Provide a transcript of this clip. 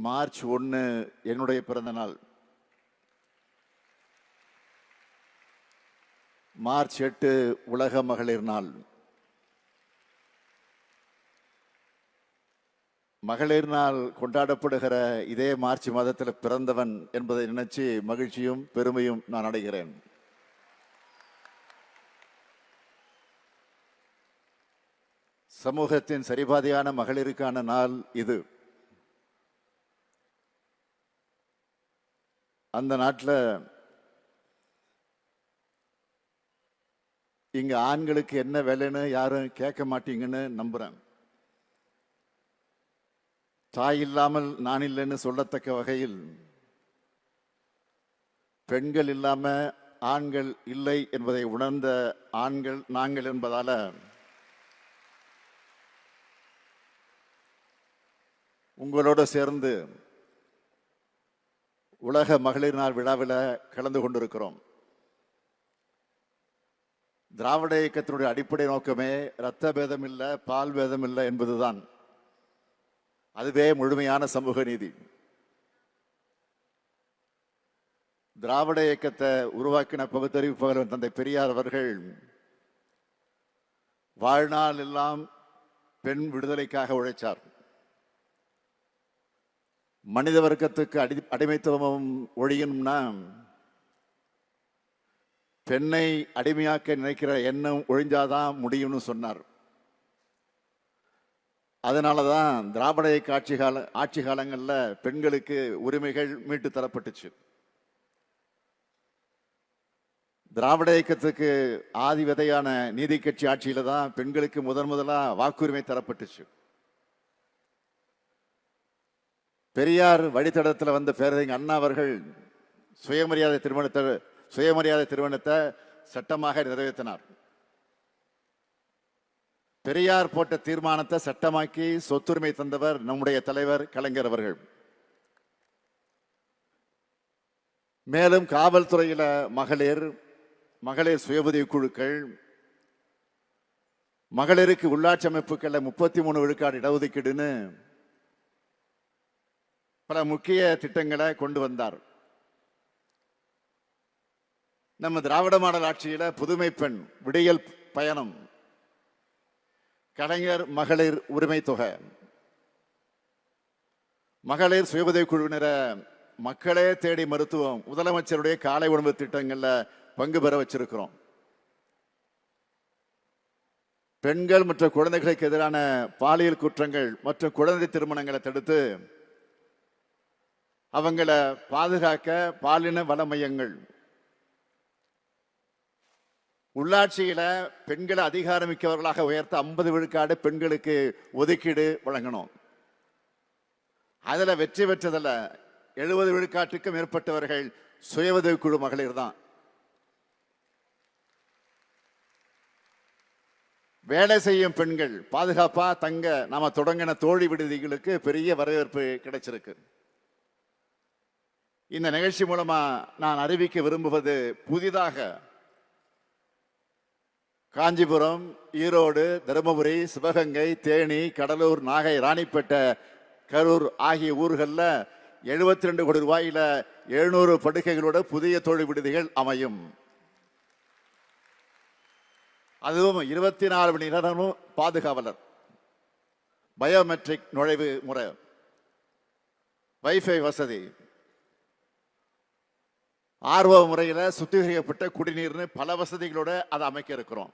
March ஒன்று என்னுடைய பிறந்த நாள். மார்ச் எட்டு உலக மகளிர் நாள். மகளிர் நாள் கொண்டாடப்படுகிற இதே மார்ச் மாதத்தில் பிறந்தவன் என்பதை நினைச்சு மகிழ்ச்சியும் பெருமையும் நான் அடைகிறேன். சமூகத்தின் சரிபாதியான மகளிருக்கான நாள் இது. அந்த நாட்டில் இங்க ஆண்களுக்கு என்ன வேலைன்னு யாரும் கேட்க மாட்டீங்கன்னு நம்புறேன். தாய் இல்லாமல் நான் இல்லைன்னு சொல்லத்தக்க வகையில் பெண்கள் இல்லாம ஆண்கள் இல்லை என்பதை உணர்ந்த ஆண்கள் நாங்கள் என்பதால உங்களோட சேர்ந்து உலக மகளிர் நாள் விழாவில் கலந்து கொண்டிருக்கிறோம். திராவிட இயக்கத்தினுடைய அடிப்படை நோக்கமே இரத்த பேதம் இல்லை பால் பேதம் இல்லை என்பதுதான். அதுவே முழுமையான சமூக நீதி. திராவிட இயக்கத்தை உருவாக்கின பகுத்தறிவு பகலவன் தந்தை பெரியார் அவர்கள் வாழ்நாள் எல்லாம் பெண் விடுதலைக்காக உழைச்சார். மனித வர்க்கத்துக்கு அடி அடிமைத்துவம் ஒழியணும்னா பெண்ணை அடிமையாக்க நினைக்கிற எண்ணம் ஒழிஞ்சாதான் முடியும்னு சொன்னார். அதனால தான் திராவிட இயக்க ஆட்சி கால ஆட்சி காலங்களில் பெண்களுக்கு உரிமைகள் மீட்டு தரப்பட்டுச்சு. திராவிட இயக்கத்துக்கு ஆதி விதையான நீதி கட்சி ஆட்சியில் தான் பெண்களுக்கு முதன் முதலாக வாக்குரிமை தரப்பட்டுச்சு. பெரியார் வழித்தடத்தில் வந்த பேரறிஞர் அண்ணா அவர்கள் சுயமரியாதை திருமணத்தை சுயமரியாதை திருமணத்தை சட்டமாக நிறைவேற்றினார். பெரியார் போட்ட தீர்மானத்தை சட்டமாக்கி சொத்துரிமை தந்தவர் நம்முடைய தலைவர் கலைஞர் அவர்கள். மேலும் காவல்துறையில் மகளிர் மகளிர் சுய உதவி குழுக்கள் மகளிருக்கு உள்ளாட்சி அமைப்புகளில் முப்பத்தி மூணு விழுக்காடு இடஒதுக்கீடுன்னு பல முக்கிய திட்டங்களை கொண்டு வந்தார். நம்ம திராவிட மாடல் ஆட்சியில் புதுமை பெண் விடியல் பயணம் கலைஞர் மகளிர் உரிமை தொகை மகளிர் சுய உதவி குழுவினரை மக்களே தேடி மருத்துவம் முதலமைச்சருடைய காலை உணவு திட்டங்களில் பங்கு பெற வச்சிருக்கிறோம். பெண்கள் மற்றும் குழந்தைகளுக்கு எதிரான பாலியல் குற்றங்கள் மற்றும் குழந்தை திருமணங்களை தடுத்து அவங்கள பாதுகாக்க பாலின வள மையங்கள் உள்ளாட்சியில பெண்களை அதிகாரமிக்கவர்களாக உயர்த்த ஐம்பது விழுக்காடு பெண்களுக்கு ஒதுக்கீடு வழங்கணும். அதுல வெற்றி பெற்றதுல எழுபது விழுக்காட்டுக்கும் மேற்பட்டவர்கள் சுய உதவிக்குழு மகளிர் தான். வேலை செய்யும் பெண்கள் பாதுகாப்பா தங்க நாம தொடங்கின தோழி விடுதிகளுக்கு பெரிய வரவேற்பு கிடைச்சிருக்கு. இந்த நிகழ்ச்சி மூலமா நான் அறிவிக்க விரும்புவது புதிதாக காஞ்சிபுரம் ஈரோடு தருமபுரி சிவகங்கை தேனி கடலூர் நாகை ராணிப்பேட்டை கரூர் ஆகிய ஊர்களில் எழுபத்தி ரெண்டு கோடி ரூபாயில் எழுநூறு படுக்கைகளோட புதிய தொழில் விடுதிகள் அமையும். அதுவும் இருபத்தி நாலு மணி நேரமும் பாதுகாவலர். பயோமெட்ரிக் நுழைவு முறை. வைஃபை வசதி. ஆர்வ முறையில் சுத்திகரிக்கப்பட்ட குடிநீர்னு பல வசதிகளோடு அதை அமைக்க இருக்கிறோம்.